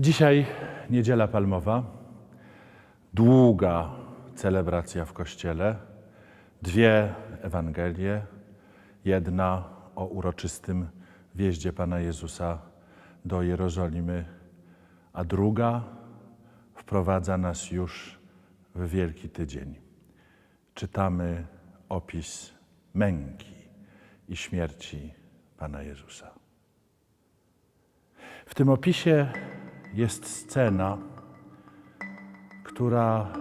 Dzisiaj niedziela palmowa, długa celebracja w kościele, dwie Ewangelie, jedna o uroczystym wjeździe Pana Jezusa do Jerozolimy, a druga wprowadza nas już w Wielki Tydzień. Czytamy opis męki i śmierci Pana Jezusa. W tym opisie jest scena, która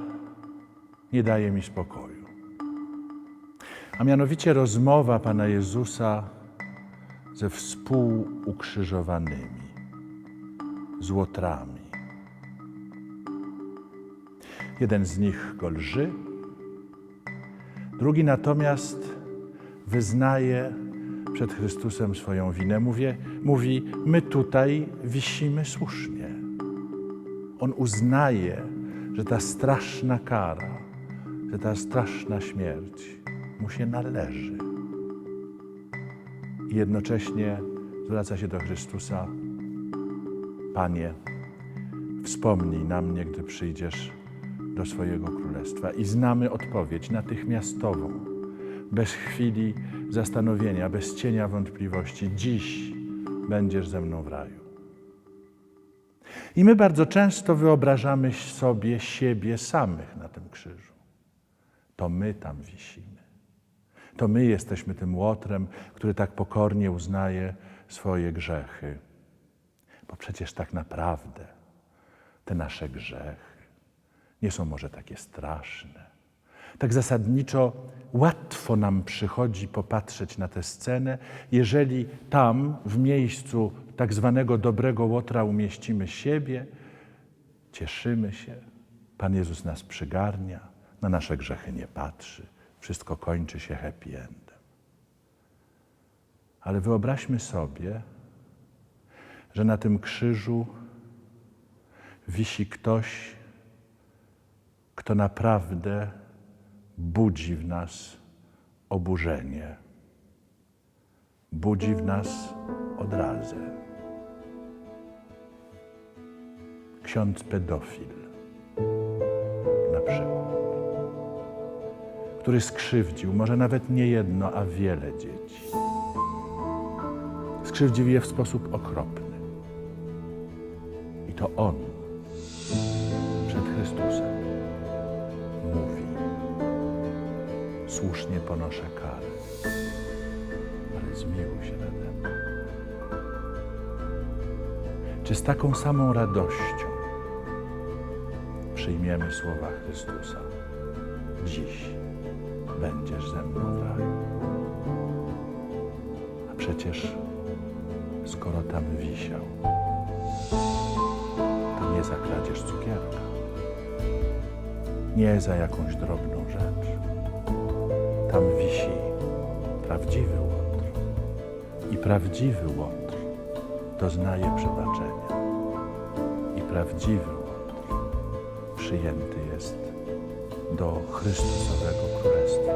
nie daje mi spokoju. A mianowicie rozmowa Pana Jezusa ze współukrzyżowanymi, z łotrami. Jeden z nich go lży, drugi natomiast wyznaje przed Chrystusem swoją winę. Mówię, mówi, my tutaj wisimy słusznie. On uznaje, że ta straszna kara, że ta straszna śmierć mu się należy. I jednocześnie zwraca się do Chrystusa: Panie, wspomnij na mnie, gdy przyjdziesz do swojego królestwa. I znamy odpowiedź natychmiastową, bez chwili zastanowienia, bez cienia wątpliwości. Dziś będziesz ze mną w raju. I my bardzo często wyobrażamy sobie siebie samych na tym krzyżu. To my tam wisimy. To my jesteśmy tym łotrem, który tak pokornie uznaje swoje grzechy. Bo przecież tak naprawdę te nasze grzechy nie są może takie straszne. Tak zasadniczo łatwo nam przychodzi popatrzeć na tę scenę, jeżeli tam, w miejscu tak zwanego dobrego łotra, umieścimy siebie, cieszymy się, Pan Jezus nas przygarnia, na nasze grzechy nie patrzy, wszystko kończy się happy endem. Ale wyobraźmy sobie, że na tym krzyżu wisi ktoś, kto naprawdę budzi w nas oburzenie, budzi w nas odrazę. Ksiądz pedofil, na przykład, który skrzywdził może nawet nie jedno, a wiele dzieci. Skrzywdził je w sposób okropny. I to on przed Chrystusem mówi: Słusznie ponoszę karę, ale zmiłuj się nade mną. Czy z taką samą radością przyjmiemy słowa Chrystusa? Dziś będziesz ze mną w raju. A przecież, skoro tam wisiał, to nie za kradzież cukierka, nie za jakąś drobną rzecz. Tam wisi prawdziwy łotr. I prawdziwy łotr doznaje przebaczenia. I prawdziwy łotr przyjęty jest do Chrystusowego Królestwa.